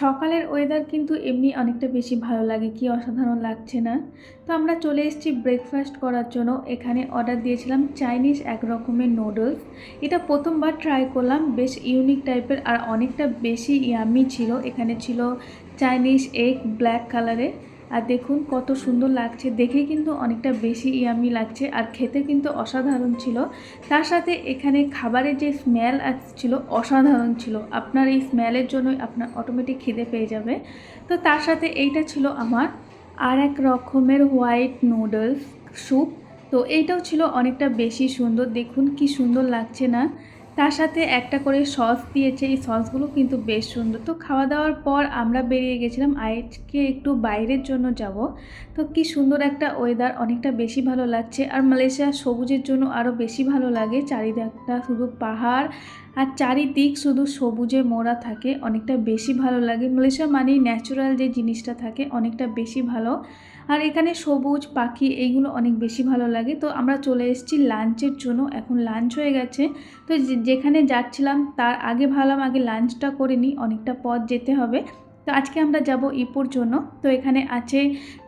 সকালের ওয়েদার কিন্তু এমনি অনেকটা বেশি ভালো লাগে, কি অসাধারণ লাগছে না? তো আমরা চলে এসেছি ব্রেকফাস্ট করার জন্য। এখানে অর্ডার দিয়েছিলাম চাইনিজ এক রকমের নুডলস এটা প্রথমবার ট্রাই করলাম, বেশ ইউনিক টাইপের আর অনেকটা বেশি ইয়ামি ছিল। এখানে ছিল চাইনিজ এগ ব্ল্যাক কালারের আর দেখুন কত সুন্দর লাগছে। দেখে কিন্তু অনেকটা বেশি ইয়ামি লাগছে আর খেতে কিন্তু অসাধারণ ছিল। তার সাথে এখানে খাবারের যে স্মেল আসছিল অসাধারণ ছিল। আপনার এই স্মেলের জন্যই আপনার অটোমেটিক খিদে পেয়ে যাবে। তো তার সাথে এইটা ছিল আমার আর এক রকমের হোয়াইট নুডলস স্যুপ তো এইটাও ছিল অনেকটা বেশি সুন্দর। দেখুন কি সুন্দর লাগছে না। তার সাথে একটা করে সস দিয়েছে। এই সসগুলো কিন্তু বেশ সুন্দর। তো খাওয়া দাওয়ার পর আমরা বেরিয়ে গেছিলাম। আজকে একটু বাইরের জন্য যাব। তো কি সুন্দর একটা ওয়েদার, অনেকটা বেশি ভালো লাগছে। আর মালয়েশিয়া সবুজের জন্য আরও বেশি ভালো লাগে। চারিদিকটা শুধু পাহাড় আর চারিদিক শুধু সবুজে মোড়া থাকে, অনেকটা বেশি ভালো লাগে। মালয়েশিয়া মানেই ন্যাচারাল যে জিনিসটা থাকে, অনেকটা বেশি ভালো। আর এখানে সবুজ, পাখি এইগুলো অনেক বেশি ভালো লাগে। তো আমরা চলে এসেছি লাঞ্চের জন্য। এখন লাঞ্চ হয়ে গেছে। তো যেখানে যাচ্ছিলাম, তার আগে ভাবলাম আগে লাঞ্চটা করে নিই, অনেকটা পথ যেতে হবে। তো আজকে আমরা যাব ইপোর জন্য। তো এখানে আছে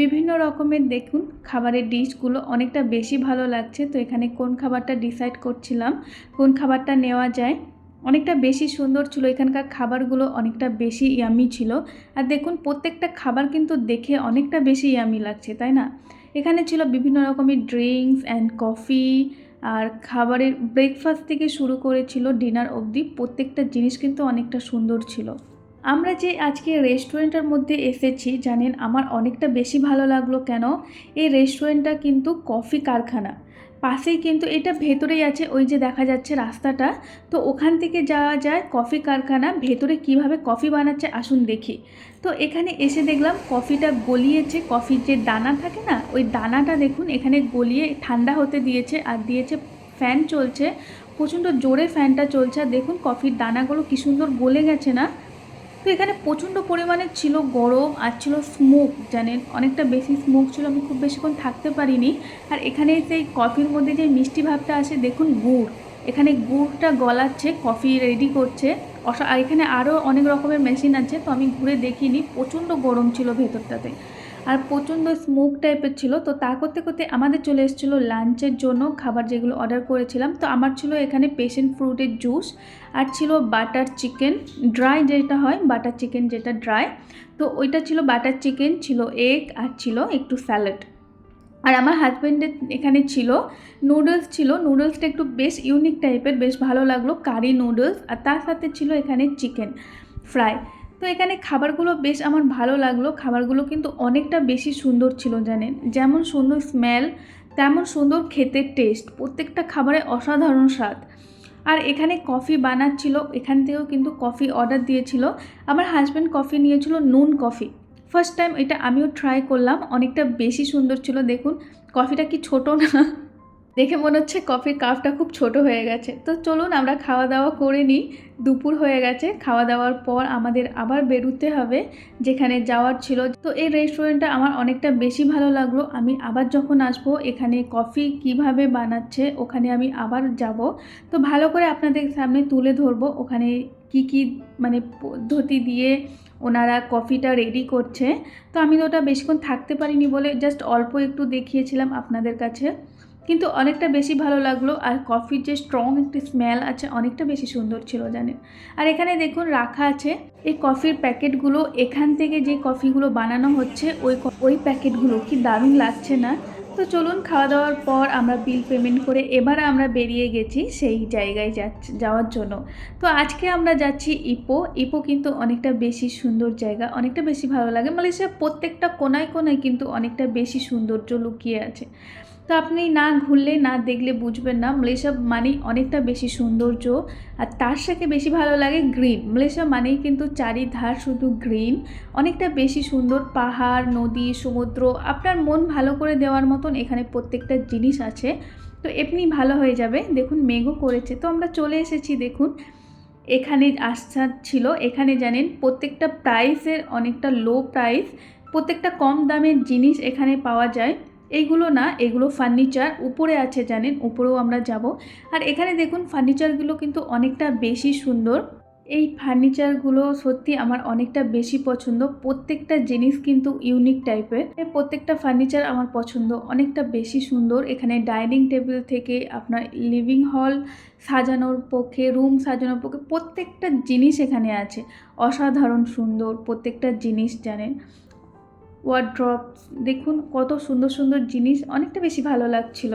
বিভিন্ন রকমের, দেখুন, খাবারের ডিশগুলো অনেকটা বেশি ভালো লাগছে। তো এখানে কোন খাবারটা ডিসাইড করছিলাম, কোন খাবারটা নেওয়া যায়। অনেকটা বেশি সুন্দর ছিল, এখানকার খাবারগুলো অনেকটা বেশি ইয়ামি ছিল। আর দেখুন, প্রত্যেকটা খাবার কিন্তু দেখে অনেকটা বেশি ইয়ামি লাগছে, তাই না? এখানে ছিল বিভিন্ন রকমের ড্রিঙ্কস অ্যান্ড কফি আর খাবারের ব্রেকফাস্ট থেকে শুরু করেছিল ডিনার অবধি। প্রত্যেকটা জিনিস কিন্তু অনেকটা সুন্দর ছিল। আমরা যে আজকে রেস্টুরেন্টের মধ্যে এসেছি, জানেন আমার অনেকটা বেশি ভালো লাগল কেন? এই রেস্টুরেন্টটা কিন্তু কফি কারখানা। পাশেই কিন্তু এটা ভেতরেই আছে, ওই যে দেখা যাচ্ছে রাস্তাটা। তো ওখান থেকে যাওয়া যায় কফি কারখানা, ভেতরে কীভাবে কফি বানাচ্ছে আসুন দেখি। তো এখানে এসে দেখলাম কফিটা গলিয়েছে, কফির যে দানা থাকে না, ওই দানাটা দেখুন এখানে গলিয়ে ঠান্ডা হতে দিয়েছে আর দিয়েছে ফ্যান চলছে, প্রচণ্ড জোরে ফ্যানটা চলছে। আর দেখুন কফির দানাগুলো কি সুন্দর গলে গেছে না? তো এখানে প্রচণ্ড পরিমাণে ছিল গরম আর ছিল স্মোক জানেন? অনেকটা বেশি স্মোক ছিল, আমি খুব বেশিক্ষণ থাকতে পারিনি। আর এখানে সেই কফির মধ্যে যে মিষ্টি ভাবটা আসে, দেখুন গুড়। এখানে গুড়টা গলাচ্ছে কফি রেডি করছে। আর এখানে আরও অনেক রকমের মেশিন আছে, তো আমি ঘুরে দেখিনি। প্রচণ্ড গরম ছিল ভেতরটাতে। আর প্রচণ্ড স্মোক টাইপের ছিল, তো তা করতে করতে আমাদের চলে এসেছিল লাঞ্চের জন্য খাবার যেগুলো অর্ডার করেছিলাম। তো আমার ছিল এখানে পেশেন্ট ফ্রুটের জুস আর ছিল বাটার চিকেন ড্রাই যেটা হয় বাটার চিকেন যেটা ড্রাই তো ওইটা ছিল বাটার চিকেন ছিল এগ আর ছিল একটু স্যালাড আর আমার হাজব্যান্ডের এখানে ছিল নুডলস ছিল নুডলসটা একটু বেশ ইউনিক টাইপের বেশ ভালো লাগল কারি নুডলস আর তার সাথে ছিল এখানে চিকেন ফ্রাই তো এখানে খাবারগুলো বেশ আমার ভালো লাগল। খাবারগুলো কিন্তু অনেকটা বেশি সুন্দর ছিল জানেন। যেমন সুন্দর স্মেল তেমন সুন্দর খেতে টেস্ট প্রত্যেকটা খাবারে অসাধারণ স্বাদ। আর এখানে কফি বানাচ্ছিল, এখান থেকেও কিন্তু কফি অর্ডার দিয়েছিল। আমার হাজব্যান্ড কফি নিয়েছিল, নুন কফি ফার্স্ট টাইম এটা আমিও ট্রাই করলাম, অনেকটা বেশি সুন্দর ছিল। দেখুন কফিটা কি ছোট না। দেখে মনে হচ্ছে কফির কাপটা খুব ছোট হয়ে গেছে। তো চলুন আমরা খাওয়া দাওয়া করে নিই। দুপুর হয়ে গেছে। খাওয়া দাওয়ার পর আমাদের আবার বেরোতে হবে, যেখানে যাওয়ার ছিল। তো এই রেস্টুরেন্টটা আমার অনেকটা বেশি ভালো লাগল। আমি আবার যখন আসব, এখানে কফি কীভাবে বানাচ্ছে, ওখানে আমি আবার যাব। তো ভালো করে আপনাদের সামনে তুলে ধরবো, ওখানে কি কি মানে পদ্ধতি দিয়ে ওনারা কফিটা রেডি করছে। তো আমি ওটা বেশিক্ষণ থাকতে পারিনি বলে জাস্ট অল্প একটু দেখিয়েছিলাম আপনাদের কাছে। কিন্তু অনেকটা বেশি ভালো লাগল আর কফির যে স্ট্রং একটি স্মেল আছে, অনেকটা বেশি সুন্দর ছিল জানেন। আর এখানে দেখুন রাখা আছে, এই কফির প্যাকেটগুলো, এখান থেকে যে কফিগুলো বানানো হচ্ছে, ওই ওই প্যাকেটগুলো কি দারুণ লাগছে না? তো চলুন খাওয়া দাওয়ার পর আমরা বিল পেমেন্ট করে এবার আমরা বেরিয়ে গেছি সেই জায়গায় যাওয়ার জন্য। তো আজকে আমরা যাচ্ছি ইপো। ইপো কিন্তু অনেকটা বেশি সুন্দর জায়গা, অনেকটা বেশি ভালো লাগে। মালয়েশিয়ার প্রত্যেকটা কোনায় কোনায় কিন্তু অনেকটা বেশি সৌন্দর্য লুকিয়ে আছে। তো আপনি না ঘুরলে, না দেখলে বুঝবেন না। মালয়েশিয়া মানেই অনেকটা বেশি সৌন্দর্য। আর তার সাথে বেশি ভালো লাগে গ্রিন। মালয়েশিয়া মানেই কিন্তু চারিধার শুধু গ্রিন। অনেকটা বেশি সুন্দর পাহাড়, নদী, সমুদ্র। আপনার মন ভালো করে দেওয়ার মতন এখানে প্রত্যেকটা জিনিস আছে। তো এমনি ভালো হয়ে যাবে। দেখুন, মেঘও করেছে। তো আমরা চলে এসেছি, দেখুন। এখানে আসা ছিল। এখানে জানেন, প্রত্যেকটা প্রাইসের অনেকটা লো প্রাইস প্রত্যেকটা কম দামের জিনিস এখানে পাওয়া যায়। এইগুলো না, এগুলো ফার্নিচার উপরে আছে জানেন, উপরেও আমরা যাব। আর এখানে দেখুন ফার্নিচারগুলো কিন্তু অনেকটা বেশি সুন্দর। এই ফার্নিচারগুলো সত্যি আমার অনেকটা বেশি পছন্দ। প্রত্যেকটা জিনিস কিন্তু ইউনিক টাইপের প্রত্যেকটা ফার্নিচার আমার পছন্দ। অনেকটা বেশি সুন্দর। এখানে ডাইনিং টেবিল থেকে আপনার লিভিং হল সাজানোর পক্ষে রুম সাজানোর পক্ষে প্রত্যেকটা জিনিস এখানে আছে। অসাধারণ সুন্দর প্রত্যেকটা জিনিস জানেন। ওয়ার্ড্রপ দেখুন কত সুন্দর সুন্দর জিনিস অনেকটা বেশি ভালো লাগছিল।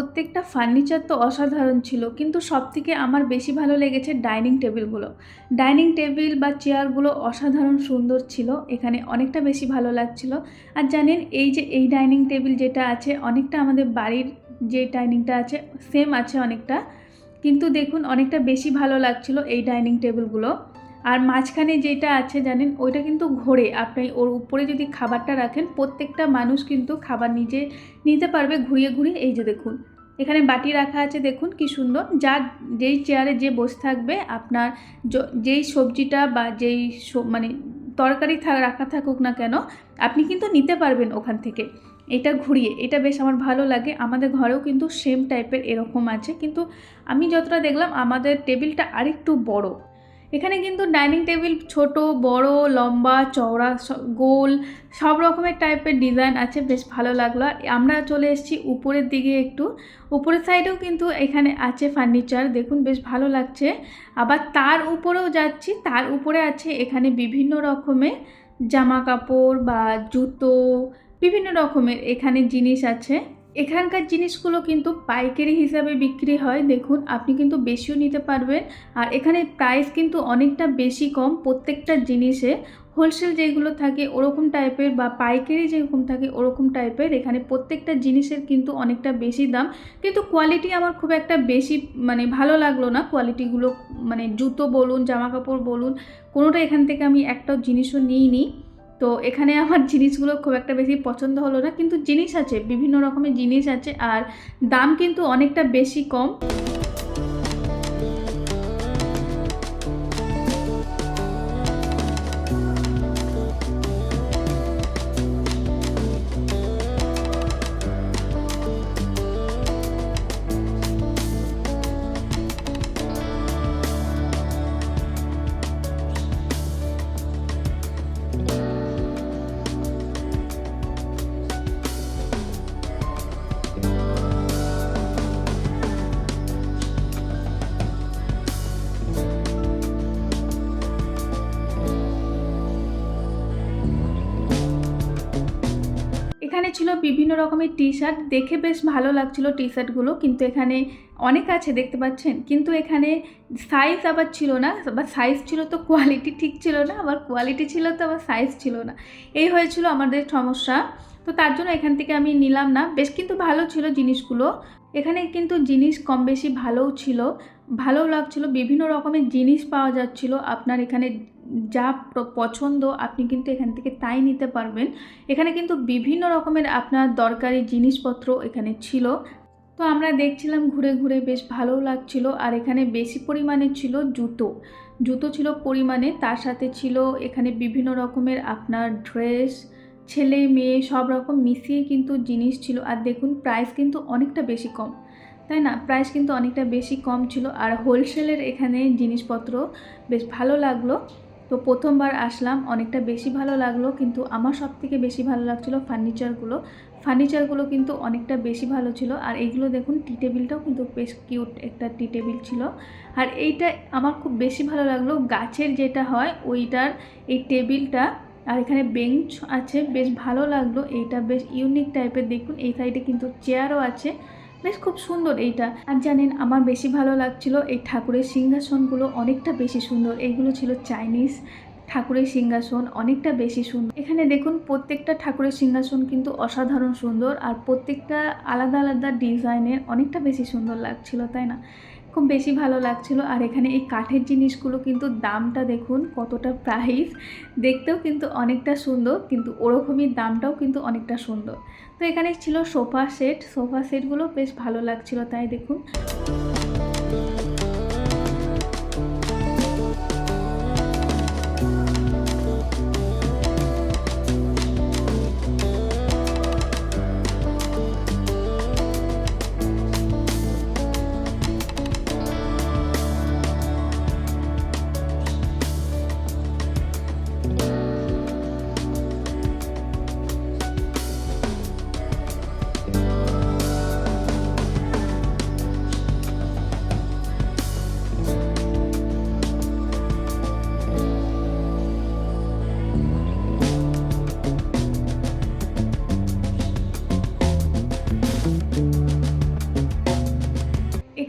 প্রত্যেকটা ফার্নিচার তো অসাধারণ ছিল, কিন্তু সবথেকে আমার বেশি ভালো লেগেছে ডাইনিং টেবিলগুলো। ডাইনিং টেবিল বা চেয়ারগুলো অসাধারণ সুন্দর ছিল, এখানে অনেকটা বেশি ভালো লাগছিল। আর জানেন, এই যে এই ডাইনিং টেবিল যেটা আছে, অনেকটা আমাদের বাড়ির যে ডাইনিংটা আছে সেম আছে অনেকটা। কিন্তু দেখুন, অনেকটা বেশি ভালো লাগছিল এই ডাইনিং টেবিলগুলো। আর মাঝখানে যেটা আছে জানেন, ওইটা কিন্তু ঘোরে। আপনি ওর উপরে যদি খাবারটা রাখেন, প্রত্যেকটা মানুষ কিন্তু খাবার নিজে নিতে পারবে ঘুরিয়ে ঘুরিয়ে। এই যে দেখুন, এখানে বাটি রাখা আছে, দেখুন কি সুন্দর। যার যেই চেয়ারে যে বসে থাকবে, আপনার যেই সবজিটা বা যেই মানে তরকারি রাখা থাকুক না কেন, আপনি কিন্তু নিতে পারবেন ওখান থেকে। এটা ঘুরিয়ে, এটা বেশ আমার ভালো লাগে। আমাদের ঘরেও কিন্তু সেম টাইপের এরকম আছে। কিন্তু আমি যতটা দেখলাম, আমাদের টেবিলটা আরেকটু বড়। এখানে কিন্তু ডাইনিং টেবিল ছোট, বড়, লম্বা, চওড়া গোল, সব রকমের টাইপের ডিজাইন আছে, বেশ ভালো লাগল। আর আমরা চলে এসেছি উপরের দিকে একটু। উপরের সাইডেও কিন্তু এখানে আছে ফার্নিচার দেখুন বেশ ভালো লাগছে। আবার তার উপরেও যাচ্ছি, তার উপরে আছে এখানে বিভিন্ন রকমের জামা কাপড় বা জুতো, বিভিন্ন রকমের এখানে জিনিস আছে। এখানকার জিনিসগুলো কিন্তু পাইকারি হিসাবে বিক্রি হয়। দেখুন, আপনি কিন্তু বেশিও নিতে পারবেন। আর এখানে প্রাইস কিন্তু অনেকটা বেশি কম প্রত্যেকটা জিনিসে। হোলসেল যেগুলো থাকে ওরকম টাইপের বা পাইকারি যেরকম থাকে ওরকম টাইপের এখানে প্রত্যেকটা জিনিসের কিন্তু অনেকটা বেশি দাম। কিন্তু কোয়ালিটি আমার খুব একটা বেশি মানে ভালো লাগল না। কোয়ালিটিগুলো মানে জুতো বলুন জামা কাপড় বলুন, কোনোটা এখান থেকে আমি একটাও জিনিসও নিই নিইনি। তো এখানে আমার জিনিসগুলো খুব একটা বেশি পছন্দ হলো না, কিন্তু জিনিস আছে, বিভিন্ন রকমের জিনিস আছে, আর দাম কিন্তু অনেকটা বেশি কম। বিভিন্ন রকমের টি শার্ট দেখে বেশ ভালো লাগছিল টি শার্টগুলো কিন্তু এখানে অনেক আছে, দেখতে পাচ্ছেন? কিন্তু এখানে সাইজ আবার ছিল না বা সাইজ ছিল তো কোয়ালিটি ঠিক ছিল না, আবার কোয়ালিটি ছিল তো আবার সাইজ ছিল না। এই হয়েছিল আমাদের সমস্যা। তো তার জন্য এখান থেকে আমি নিলাম না। বেশ কিন্তু ভালো ছিল জিনিসগুলো। এখানে কিন্তু জিনিস কম বেশি ভালোও ছিল। ভালোও লাগছিল, বিভিন্ন রকমের জিনিস পাওয়া যাচ্ছিল। আপনার এখানে যা পছন্দ আপনি কিন্তু এখান থেকে তাই নিতে পারবেন। এখানে কিন্তু বিভিন্ন রকমের আপনার দরকারি জিনিসপত্র এখানে ছিল। তো আমরা দেখছিলাম ঘুরে ঘুরে বেশ ভালোও লাগছিল আর এখানে বেশি পরিমাণে ছিল জুতো। জুতো ছিল পরিমাণে, তার সাথে ছিল এখানে বিভিন্ন রকমের আপনার ড্রেস, ছেলে, মেয়ে সব রকম মিশিয়ে কিন্তু জিনিস ছিল আর দেখুন প্রাইস কিন্তু অনেকটা বেশি কম। তাই না? প্রাইস কিন্তু অনেকটা বেশি কম ছিল আর হোলসেলের এখানে জিনিসপত্র বেশ ভালো লাগল। তো প্রথমবার আসলাম, অনেকটা বেশি ভালো লাগল, কিন্তু আমার সব থেকে বেশি ভালো লাগছিল ফার্নিচারগুলো। ফার্নিচারগুলো কিন্তু অনেকটা বেশি ভালো ছিল, আর এইগুলো দেখুন, টি টেবিলটাও কিন্তু বেশ কিউট একটা টি টেবিল ছিল। আর এইটা আমার খুব বেশি ভালো লাগল, গাছের যেটা হয় ওইটার এই টেবিলটা, আর এখানে বেঞ্চ আছে, বেশ ভালো লাগল, এইটা বেশ ইউনিক টাইপের, দেখুন, এই সাইডে কিন্তু চেয়ারও আছে। বেশ খুব সুন্দর এইটা। আর জানেন, আমার বেশি ভালো লাগছিল এই ঠাকুরের সিংহাসনগুলো অনেকটা বেশি সুন্দর। এইগুলো ছিল চাইনিজ ঠাকুরের সিংহাসন, অনেকটা বেশি সুন্দর। এখানে দেখুন, প্রত্যেকটা ঠাকুরের সিংহাসন কিন্তু অসাধারণ সুন্দর আর প্রত্যেকটা আলাদা আলাদা ডিজাইনের অনেকটা বেশি সুন্দর লাগছিল, তাই না? খুব বেশি ভালো লাগছিল। আর এখানে এই কাঠের জিনিসগুলো কিন্তু দামটা দেখুন কতটা প্রাইস দেখতেও কিন্তু অনেকটা সুন্দর, কিন্তু ওরকমই দামটাও কিন্তু অনেকটা সুন্দর। তো এখানে ছিল সোফা সেট সোফা সেটগুলো বেশ ভালো লাগছিল তাই দেখুন।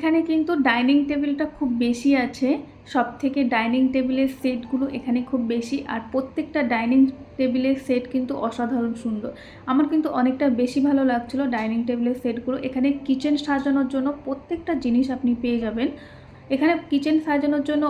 এখানে কিন্তু ডাইনিং টেবিলটা খুব বেশি আছে। সব থেকে ডাইনিং টেবিলের সেটগুলো এখানে খুব বেশি। আর প্রত্যেকটা ডাইনিং টেবিলের সেট কিন্তু অসাধারণ সুন্দর। আমার কিন্তু অনেকটা বেশি ভালো লাগছিল ডাইনিং টেবিলের সেটগুলো। এখানে কিচেন সাজানোর জন্য প্রত্যেকটা জিনিস আপনি পেয়ে যাবেন। এখানে কিচেন সাজানোর জন্য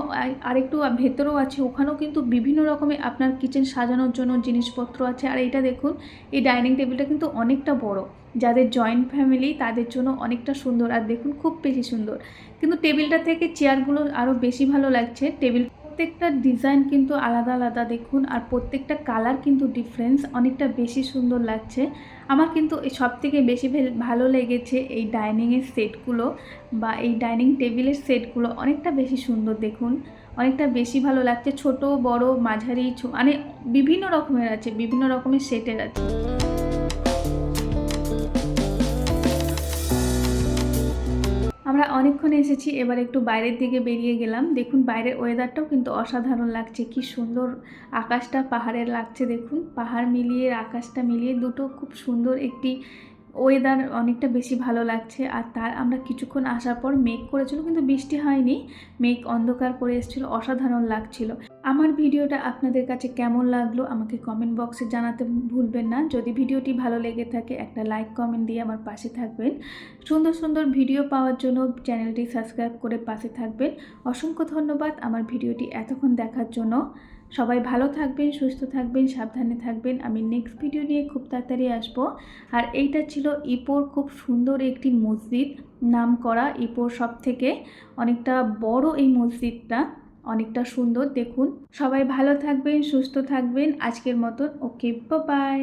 আরেকটু ভেতরেও আছে, ওখানেও কিন্তু বিভিন্ন রকমের আপনার কিচেন সাজানোর জন্য জিনিসপত্র আছে। আর এটা দেখুন, এই ডাইনিং টেবিলটা কিন্তু অনেকটা বড়। যাদের জয়েন্ট ফ্যামিলি তাদের জন্য অনেকটা সুন্দর। আর দেখুন, খুব বেশি সুন্দর। কিন্তু টেবিলটা থেকে চেয়ারগুলো আরও বেশি ভালো লাগছে। টেবিল প্রত্যেকটা ডিজাইন কিন্তু আলাদা আলাদা, দেখুন। আর প্রত্যেকটা কালার কিন্তু ডিফারেন্স অনেকটা বেশি সুন্দর লাগছে। আমার কিন্তু সব থেকে বেশি ভেল- লেগেছে এই ডাইনিংয়ের সেটগুলো বা এই ডাইনিং টেবিলের সেটগুলো অনেকটা বেশি সুন্দর, দেখুন। অনেকটা বেশি ভালো লাগছে। ছোট, বড়, মাঝারি মানে বিভিন্ন রকমের আছে, বিভিন্ন রকমের সেটের আছে। আমরা অনেকক্ষণ এসেছি, এবার একটু বাইরের দিকে বেরিয়ে গেলাম। দেখুন, বাইরের ওয়েদারটাও কিন্তু অসাধারণ লাগছে। কি সুন্দর আকাশটা পাহাড়ের লাগছে, দেখুন। পাহাড় মিলিয়ে, আকাশটা মিলিয়ে দুটো খুব সুন্দর একটি ওয়েদার অনেকটা বেশি ভালো লাগছে আর তার আমরা কিছুক্ষণ আসার পর মেঘ করেছিল কিন্তু বৃষ্টি হয়নি। মেঘ অন্ধকার করে এসেছিল, অসাধারণ লাগছিল। আমার ভিডিওটা আপনাদের কাছে কেমন লাগল আমাকে কমেন্ট বক্সে জানাতে ভুলবেন না। যদি ভিডিওটি ভালো লেগে থাকে, একটা লাইক কমেন্ট দিয়ে আমার পাশে থাকবেন। সুন্দর সুন্দর ভিডিও পাওয়ার জন্য চ্যানেলটি সাবস্ক্রাইব করে পাশে থাকবেন। অসংখ্য ধন্যবাদ আমার ভিডিওটি এতক্ষণ দেখার জন্য। সবাই ভালো থাকবেন, সুস্থ থাকবেন, সাবধানে থাকবেন। আমি নেক্সট ভিডিও নিয়ে খুব তাড়াতাড়ি আসব। আর এইটা ছিল ইপোর খুব সুন্দর একটি মসজিদ। নাম করা ইপোর সব থেকে অনেকটা বড় এই মসজিদটা, অনেকটা সুন্দর। দেখুন, সবাই ভালো থাকবেন, সুস্থ থাকবেন। আজকের মতন ওকে বাই